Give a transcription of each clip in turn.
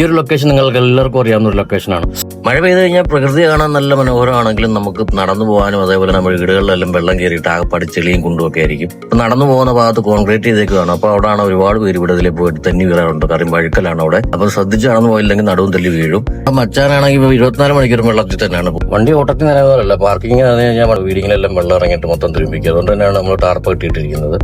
ഈ ഒരു ലൊക്കേഷൻ നിങ്ങൾക്ക് എല്ലാവർക്കും അറിയാവുന്ന ഒരു ലൊക്കേഷനാണ് മഴ പെയ്ത് കഴിഞ്ഞാൽ പ്രകൃതി കാണാൻ നല്ല മനോഹരമാണെങ്കിലും നമുക്ക് നടന്നു പോകാനും അതേപോലെ നമ്മൾ വീടുകളിലെല്ലാം വെള്ളം കയറിയിട്ട് ആകപ്പാട് ചെളിയും കുണ്ടുമൊക്കെ ആയിരിക്കും. അപ്പൊ നടന്നു പോകുന്ന ഭാഗത്ത് കോൺക്രീറ്റ് ചെയ്തേക്കുകയാണ് അപ്പൊ അവിടെയാണ് ഒരുപാട് പേര് ഇവിടെ പോയിട്ട് തെന്നി വീഴാറുണ്ട്. കാര്യം വഴുക്കലാണ് അവിടെ. അപ്പൊ ശ്രദ്ധിച്ച് നടന്നു പോയില്ലെങ്കിൽ നടുവും തല്ലി വീഴും. അപ്പൊ മച്ചാനാണെങ്കിൽ ഇരുപത്തിനാല് മണിക്കൂർ വെള്ളത്തിൽ തന്നെയാണ് വണ്ടി ഓട്ടത്തിൽ നിലവിലല്ല. പാർക്കിംഗ് കഴിഞ്ഞാൽ വീടിങ്ങിലെല്ലാം വെള്ളം ഇറങ്ങിയിട്ട് മൊത്തം തുരുമ്പിക്കുക അതുകൊണ്ട് തന്നെയാണ് നമ്മൾ ടാർപ്പ് ഇട്ടിട്ടിരിക്കുന്നത്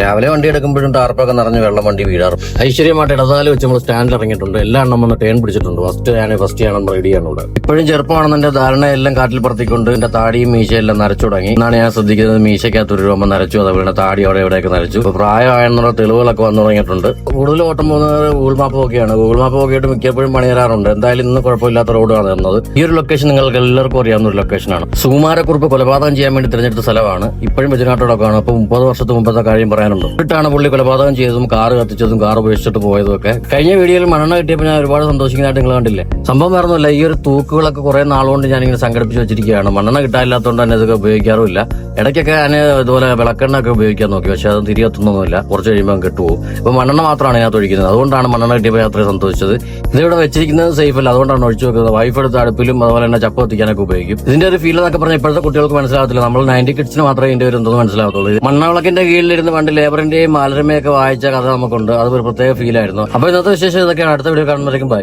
രാവിലെ വണ്ടി എടുക്കുമ്പോഴും ടാർപ്പൊക്കെ നിറഞ്ഞ് വെള്ളം വണ്ടി വീഴാറും ഐശ്വര്യമായിട്ട് ഇടതാലി വെച്ച് നമ്മൾ സ്റ്റാൻഡിൽ ഇറങ്ങിയിട്ടുണ്ട്. എല്ലാ എണ്ണം വന്ന് ടേൺ പിടിച്ചിട്ടുണ്ട്. ഫസ്റ്റ് ഞാൻ ഫസ്റ്റ് ചെയ്യണം റെഡി ഇവിടെ. ഇപ്പോഴും ചെറുപ്പമാണെന്നെ ധാരണ എല്ലാം കാട്ടിൽ പറത്തിക്കൊണ്ട് എന്റെ താടിയും മീശയും എല്ലാം നരച്ചു തുടങ്ങി. എന്നാണ് ഞാൻ ശ്രദ്ധിക്കുന്നത് മീശയ്ക്കകത്ത് ഒരു രൂപ നരച്ചു. അതുപോലെ താടി അവിടെ എവിടെയൊക്കെ നരച്ചു. പ്രായമായെന്നുള്ള തെളിവുകളൊക്കെ വന്നു തുടങ്ങിയിട്ടുണ്ട്. കൂടുതൽ ഓട്ടം പോകുന്നത് ഗൂഗിൾ മാപ്പ് നോക്കിയാണ്. ഗൂഗിൾ മാപ്പ് നോക്കിയിട്ട് മിക്കപ്പോഴും പണി തരാറുണ്ട് എന്തായാലും ഇന്ന് കുഴപ്പമില്ലാത്ത റോഡാണ് തന്നത്. ഈ ഒരു ലൊക്കേഷൻ നിങ്ങൾക്ക് എല്ലാവർക്കും അറിയാവുന്ന ഒരു ലൊക്കേഷനാണ് സുകുമാരക്കുറിപ്പ് കൊലപാതകം ചെയ്യാൻ വേണ്ടി തിരഞ്ഞെടുത്ത സ്ഥലമാണ്. ഇപ്പോഴും വെജിനാട്ടോടൊക്കെയാണ് അപ്പൊ മുപ്പത് വർഷത്തെ മുമ്പത്തെ കാര്യം പറയാനുണ്ട്? ഇട്ടാണ് പുള്ളി കൊലപാതകം ചെയ്തതും കാറ് കത്തിച്ചതും കാർ ഉപേക്ഷിച്ചിട്ട് പോയതും ഒക്കെ കഴിഞ്ഞ വീഡിയോയിൽ മണ്ണെണ്ണ കിട്ടിയപ്പോൾ ഞാൻ ഒരുപാട് സന്തോഷിക്കുന്നതായിട്ട് നിങ്ങൾ കണ്ടില്ലേ? സംഭവം വേറൊന്നുമില്ല ഈ ഒരു തൂക്കുകളൊക്കെ കുറെ നാളുകൊണ്ട് ഞാനിങ്ങനെ സംഘടിപ്പിച്ച് വെച്ചിരിക്കുകയാണ്. മണ്ണെണ്ണ കിട്ടാനില്ലാത്തതുകൊണ്ട് തന്നെ ഇതൊക്കെ ഉപയോഗിക്കാറുമില്ല. ഇടയ്ക്കൊക്കെ ഞാൻ ഇതുപോലെ വിളക്കെണ്ണ ഒക്കെ ഉപയോഗിക്കാൻ നോക്കി പക്ഷെ അത് തിരികെത്തുന്നൊന്നുമില്ല. കുറച്ച് കഴിയുമ്പോൾ കിട്ടുമോ ഇപ്പൊ മണ്ണെണ്ണ മാത്രമാണ് ഇതിനകത്ത് ഒഴിക്കുന്നത്. അതുകൊണ്ടാണ് മണ്ണെണ്ണ കിട്ടിയപ്പോൾ അത്രയും സന്തോഷിച്ചത്. ഇതിവിടെ വെച്ചിരിക്കുന്നത് സേഫ് അല്ല. അതുകൊണ്ടാണ് ഒഴിച്ചു വെക്കുന്നത്. വൈഫ് എടുത്ത് അടുപ്പിലും അതുപോലെ തന്നെ ചപ്പ് കത്തിക്കാനൊക്കെ ഉപയോഗിക്കും. ഇതിന്റെ ഒരു ഫീൽ എന്നൊക്കെ പറഞ്ഞാൽ ഇപ്പോഴത്തെ കുട്ടികൾക്ക് മനസ്സിലാകത്തില്ല. നമ്മൾ നയന്റി കിഡ്സിന് മാത്രമേ ഇതിന്റെ ഒരു എന്തോന്ന് മനസ്സിലാകത്തുള്ളൂ മണ്ണവിളക്കിന്റെ കീഴിലിരുന്ന് പണ്ട് ലേബറിന്റെയും മാലരമയൊക്കെ വായിച്ച കഥ നമുക്കുണ്ട്. അത് ഒരു പ്രത്യേക ഫീലായിരുന്നു അപ്പൊ ഇന്നത്തെ വിശേഷം ഇതൊക്കെയാണ്. അടുത്ത വീഡിയോ കാണുമ്പോഴേക്കും ബൈ